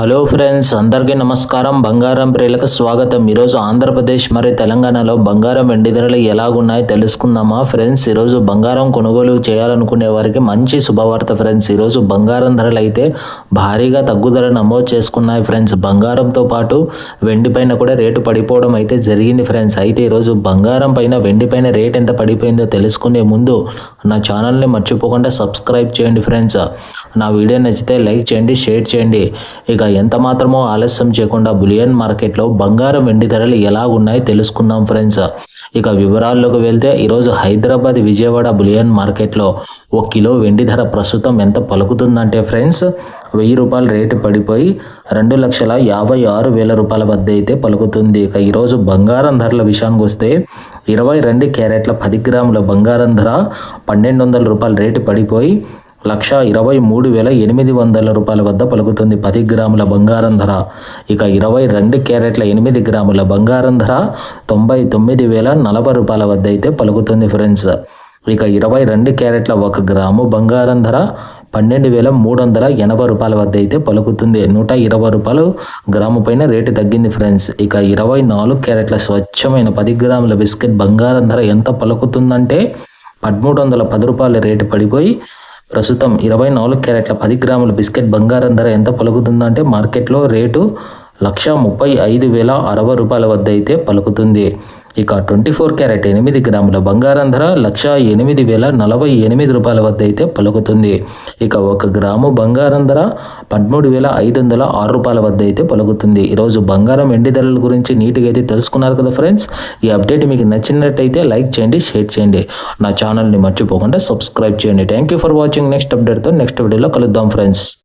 Hello friends అందరికీ నమస్కారం. బంగారం ప్రియులకు స్వాగతం. ఈరోజు ఆంధ్రప్రదేశ్ మరియు తెలంగాణలో బంగారం వెండి ధరలు ఎలాగున్నాయో తెలుసుకుందామా ఫ్రెండ్స్. ఈరోజు బంగారం కొనుగోలు చేయాలనుకునే వారికి మంచి శుభవార్త ఫ్రెండ్స్. ఈరోజు బంగారం ధరలు అయితే భారీగా తగ్గుదల నమోదు చేసుకున్నాయి ఫ్రెండ్స్. బంగారంతో పాటు వెండి పైన కూడా రేటు పడిపోవడం అయితే జరిగింది ఫ్రెండ్స్. అయితే ఈరోజు బంగారం పైన వెండి పైన రేట్ ఎంత పడిపోయిందో తెలుసుకునే ముందు నా ఛానల్ని మర్చిపోకుండా సబ్స్క్రైబ్ చేయండి ఫ్రెండ్స్. నా వీడియో నచ్చితే లైక్ చేయండి షేర్ చేయండి. ఇక ఎంత మాత్రమో ఆలస్యం చేయకుండా బులియన్ మార్కెట్లో బంగారం వెండి ధరలు ఎలా ఉన్నాయో తెలుసుకుందాం ఫ్రెండ్స్. ఇక వివరాల్లోకి వెళ్తే ఈరోజు హైదరాబాద్ విజయవాడ బులియన్ మార్కెట్లో ఒక కిలో వెండి ధర ప్రస్తుతం ఎంత పలుకుతుందంటే ఫ్రెండ్స్ వెయ్యి రూపాయల రేటు పడిపోయి రెండు లక్షల యాభై ఆరు వేల రూపాయల వద్ద అయితే పలుకుతుంది. ఇక ఈరోజు బంగారం ధరల విషయానికి వస్తే ఇరవై రెండు క్యారెట్ల పది గ్రాముల బంగారం ధర పన్నెండు వందల రూపాయల రేటు పడిపోయి లక్ష ఇరవై మూడు వేల ఎనిమిది వందల రూపాయల వద్ద పలుకుతుంది పది గ్రాముల బంగారం ధర. ఇక ఇరవై రెండు క్యారెట్ల ఎనిమిది గ్రాముల బంగారం ధర తొంభై తొమ్మిది వేల నలభై రూపాయల వద్ద అయితే పలుకుతుంది ఫ్రెండ్స్. ఇక ఇరవై రెండు క్యారెట్ల ఒక గ్రాము బంగారం ధర పన్నెండు వేల మూడు వందల ఎనభై రూపాయల వద్ద అయితే పలుకుతుంది. నూట ఇరవై రూపాయలు గ్రాము పైన రేటు తగ్గింది ఫ్రెండ్స్. ఇక ఇరవై నాలుగు క్యారెట్ల స్వచ్ఛమైన పది గ్రాముల బిస్కెట్ బంగారం ధర ఎంత పలుకుతుందంటే పదమూడు వందల పది రూపాయల రేటు పడిపోయి ప్రస్తుతం ఇరవై నాలుగు క్యారెట్ల పది గ్రాముల బిస్కెట్ బంగారం ధర ఎంత పలుకుతుందంటే మార్కెట్లో రేటు లక్ష ముప్పై ఐదు వేల అరవై రూపాయల వద్ద అయితే పలుకుతుంది. ఇక ట్వంటీ ఫోర్ క్యారెట్ ఎనిమిది గ్రాముల బంగారం ధర లక్ష ఎనిమిది వేల నలభై ఎనిమిది రూపాయల వద్ద అయితే పలుకుతుంది. ఇక ఒక గ్రాము బంగారం ధర పదమూడు వేల ఐదు వందల ఆరు రూపాయల వద్ద అయితే పలుకుతుంది. ఈరోజు బంగారం వెండి ధరల గురించి నీట్గా అయితే తెలుసుకున్నారు కదా ఫ్రెండ్స్. ఈ అప్డేట్ మీకు నచ్చినట్టయితే లైక్ చేయండి షేర్ చేయండి. నా ఛానల్ని మర్చిపోకుండా సబ్స్క్రైబ్ చేయండి. Thank you for watching next అప్డేట్తో next వీడియోలో కలుద్దాం ఫ్రెండ్స్.